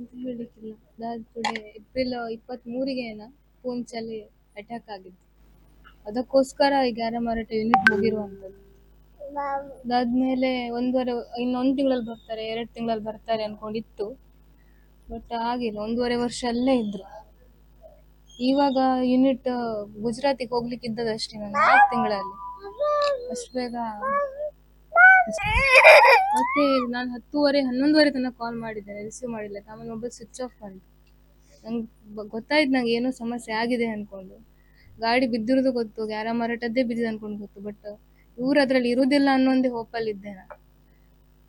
ಅಂತ ಹೇಳಿಕ್ಕಿಲ್ಲ ಅದಾದ ಕೂಡ ಏಪ್ರಿಲ್ ಇಪ್ಪತ್ತ್ ಮೂರಿಗೆ ಪೂಂಚ್ ಅಲ್ಲಿ ಅಟ್ಯಾಕ್ ಆಗಿತ್ತು ಅದಕ್ಕೋಸ್ಕರ ಈ ಗ್ಯಾರ ಮಾರಾಟ ಯೂನಿಟ್ ಹೋಗಿರುವಂಥದ್ದು ಅದಾದ್ಮೇಲೆ ಒಂದೂವರೆ, ಇನ್ನೊಂದು ತಿಂಗಳಲ್ಲಿ ಬರ್ತಾರೆ, ಎರಡು ತಿಂಗಳಲ್ಲಿ ಬರ್ತಾರೆ ಅನ್ಕೊಂಡಿತ್ತು. ಬಟ್ ಆಗಿಲ್ಲ, ಒಂದೂವರೆ ವರ್ಷ ಅಲ್ಲೇ ಇದ್ರು. ಇವಾಗ ಯೂನಿಟ್ ಗುಜರಾತಿಗೆ ಹೋಗ್ಲಿಕ್ಕೆ ಇದ್ದದಷ್ಟೇ ನಾನು ತಿಂಗಳಲ್ಲಿ. ಅಷ್ಟು ಬೇಗ ಮತ್ತೆ ನಾನು ಹತ್ತುವರೆ, ಹನ್ನೊಂದುವರೆ ತನಕ ಕಾಲ್ ಮಾಡಿದ್ದೇನೆ ರಿಸೀವ್ ಮಾಡಿಲ್ಲ. ಆಮೇಲೆ ಮೊಬೈಲ್ ಸ್ವಿಚ್ ಆಫ್ ಮಾಡಿದೆ. ನಂಗೆ ಗೊತ್ತಾಯ್ತು ನಂಗೆ ಏನೋ ಸಮಸ್ಯೆ ಆಗಿದೆ ಅನ್ಕೊಂಡು. ಗಾಡಿ ಬಿದ್ದಿರೋದು ಗೊತ್ತು ಗ್ಯಾರ ಮಾರಾಟದ್ದೇ ಬಿದ್ದಿದೆ ಅನ್ಕೊಂಡು ಗೊತ್ತು ಬಟ್ ಇವ್ರು ಅದ್ರಲ್ಲಿ ಇರುವುದಿಲ್ಲ ಅನ್ನೋ ಒಂದೇ ಹೋಪಲ್ಲಿದ್ದೆ ನಾನು.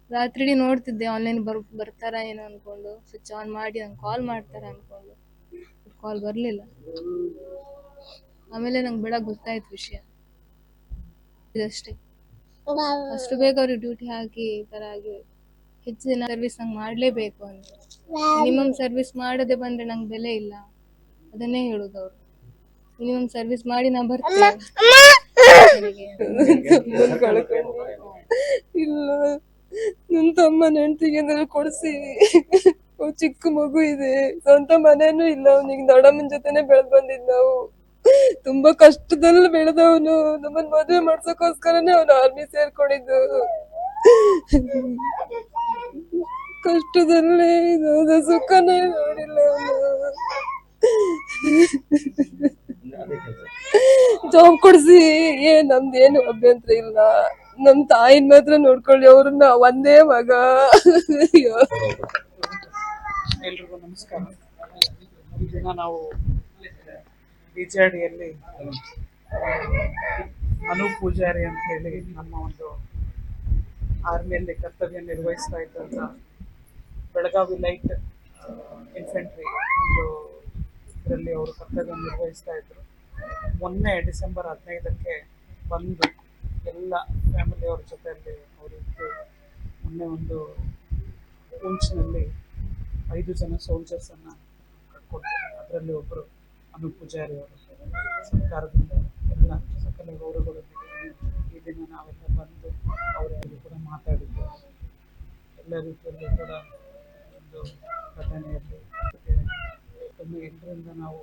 ರಾತ್ರಿ ನೋಡ್ತಿದ್ದೆ ಆನ್ಲೈನ್ ಬರ್, ಬರ್ತಾರ ಏನೋ ಅನ್ಕೊಂಡು ಸ್ವಿಚ್ ಆನ್ ಮಾಡಿ ನಂಗೆ ಕಾಲ್ ಮಾಡ್ತಾರೆ ಅನ್ಕೊಂಡು. ಕಾಲ್ ಬರಲಿಲ್ಲ. ಆಮೇಲೆ ನಂಗೆ ಬೇಡ ಗೊತ್ತಾಯ್ತು ವಿಷಯ. ಇದಷ್ಟೇ. ಅಷ್ಟು ಬೇಗ ಅವ್ರಿಗೆ ಡ್ಯೂಟಿ ಹಾಕಿ ಈ ತರ ಆಗಿ ಹೆಚ್ಚಿನ ಸರ್ವಿಸ್ ನಂಗೆ ಮಾಡಲೇಬೇಕು ಅಂತ. ಮಿನಿಮಮ್ ಸರ್ವಿಸ್ ಮಾಡದೆ ಬಂದ್ರೆ ನಂಗೆ ಬೆಲೆ ಇಲ್ಲ. ಅದನ್ನೇ ಹೇಳುದು ಅವ್ರು. ಮಿನಿಮಮ್ ಸರ್ವಿಸ್ ಮಾಡಿ ನಾ ಬರ್ತೀನಿ. ಇಲ್ಲ. ನನ್ನ ತಮ್ಮ ಹೆಂಡತಿಗೆ ಕೊಡ್ಸಿ. ಚಿಕ್ಕ ಮಗು ಇದೆ. ಸ್ವಂತ ಮನೇನು ಇಲ್ಲ ಅವ್ನಿಗೆ. ದೊಡ್ಡಮ್ಮನ ಜೊತೆನೆ ಬೆಳೆದ್ ಬಂದಿದ್ ನಾವು. ತುಂಬಾ ಕಷ್ಟದಲ್ಲಿ ಬೆಳೆದವನು. ನಮ್ಮನ್ ಮದುವೆ ಮಾಡ್ಸೋಕೋಸ್ಕರನೇ ಅವನು ಆರ್ಮಿ ಸೇರ್ಕೊಂಡಿದ್ದು. ಕಷ್ಟದಲ್ಲಿ ಸುಖನೇ ನೋಡಿಲ್ಲ ಅವನು. ಜಾಬ್ ಕೊಡ್ಸಿ. ಏ, ನಮ್ದೇನು ಅಭ್ಯಂತರ ಇಲ್ಲ. ನಮ್ ತಾಯಿನ ಮಾತ್ರ ನೋಡ್ಕೊಳ್ಳಿ. ಅವ್ರನ್ನ ಒಂದೇ ಮಗ. ಎಲ್ರಿಗೂ ನಮಸ್ಕಾರ. ನಾವು ಬಿಜಾಡಿಯಲ್ಲಿ ಅನು ಪೂಜಾರಿ ಅಂತ ಹೇಳಿ ನಮ್ಮ ಒಂದು ಆರ್ಮಿಯಲ್ಲಿ ಕರ್ತವ್ಯ ನಿರ್ವಹಿಸ್ತಾ ಇದ್ದಂಥ ಬೆಳಗಾವಿ ಲೈಟ್ ಇನ್ಫೆಂಟ್ರಿ ಒಂದು ಇದರಲ್ಲಿ ಅವರು ಕರ್ತವ್ಯ ನಿರ್ವಹಿಸ್ತಾ ಇದ್ದರು ಮೊನ್ನೆ ಡಿಸೆಂಬರ್ ಹದಿನೈದಕ್ಕೆ ಬಂದು ಎಲ್ಲ ಫ್ಯಾಮಿಲಿಯವ್ರ ಜೊತೆಯಲ್ಲಿ ಅವರಿದ್ದು ಮೊನ್ನೆ ಒಂದು ಪೂಂಚ್ನಲ್ಲಿ ಐದು ಜನ ಸೋಲ್ಜರ್ಸನ್ನು ಕಟ್ಕೊಡ್ತಾರೆ ಅದರಲ್ಲಿ ಒಬ್ಬರು ಅನು ಪೂಜಾರಿ ಅವರು ಸರ್ಕಾರದಿಂದ ಎಲ್ಲ ಸಕಲ ಗೌರವಗಳೊಂದಿಗೆ ಈ ದಿನ ನಾವೆಲ್ಲ ಬಂದು ಅವರಲ್ಲಿ ಕೂಡ ಮಾತಾಡಿದ್ದೇವೆ ಎಲ್ಲ ರೀತಿಯಲ್ಲೂ ಕೂಡ ಒಂದು ಘಟನೆಯಲ್ಲಿ ಕಮ್ಮಿ ಎಲ್ಲರಿಂದ ನಾವು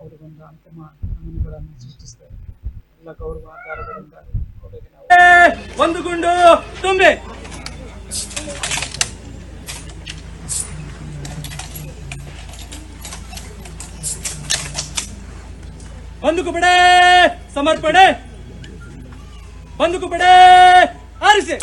ಅವರಿಗೊಂದು ಅಂತಿಮ ಕಾನೂನುಗಳನ್ನು ಸೃಷ್ಟಿಸ್ತೇವೆ. ಎಲ್ಲ ಗೌರವ ಆಧಾರಗಳಿಂದ ನಾವು ಒಂದು ಗುಂಡು, ತುಂಬಿ. ಬಂದುಕು ಸಮರ್ಪಣೆ. ಬಂದುಕು ಬಿಡೆ ಆರಿಸಿ.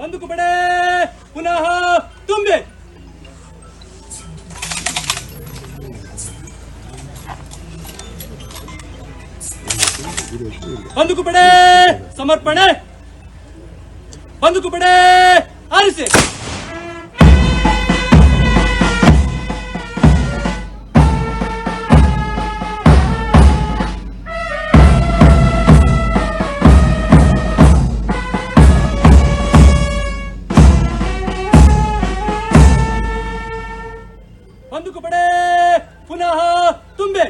ಬಂದುಕು ಬಿಡೆ ಪುನಃ ತುಂಬಿ. ಬಂದುಕು ಪಡೆ ಸಮರ್ಪಣೆ. ಬಂದುಕು ಪಡೆ ಆರಿಸಿ. ಬಂದುಕು ಪಡೆ ಪುನಃ ತುಂಬಿ.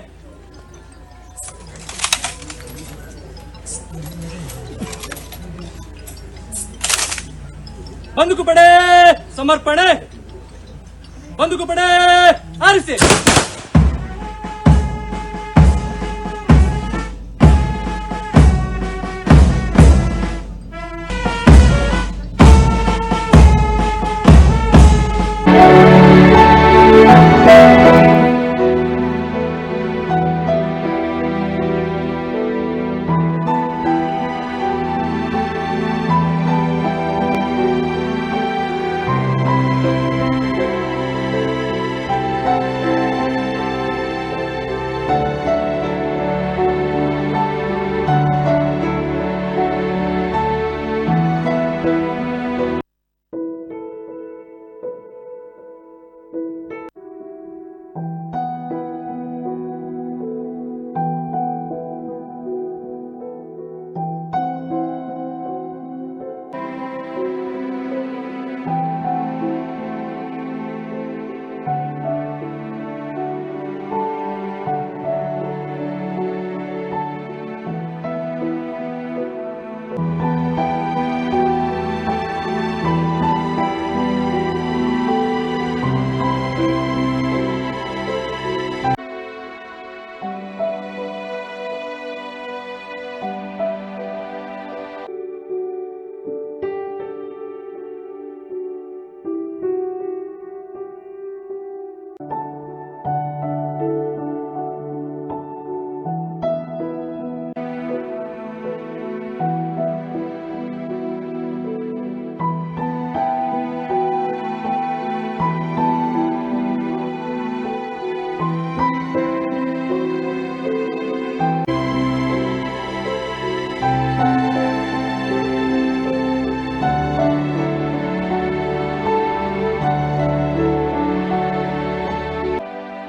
ಬಂದುಕು ಪಡೆ ಸಮರ್ಪಣೆ. ಬಂದುಕು ಪಡೆ ಆರಿಸಿ.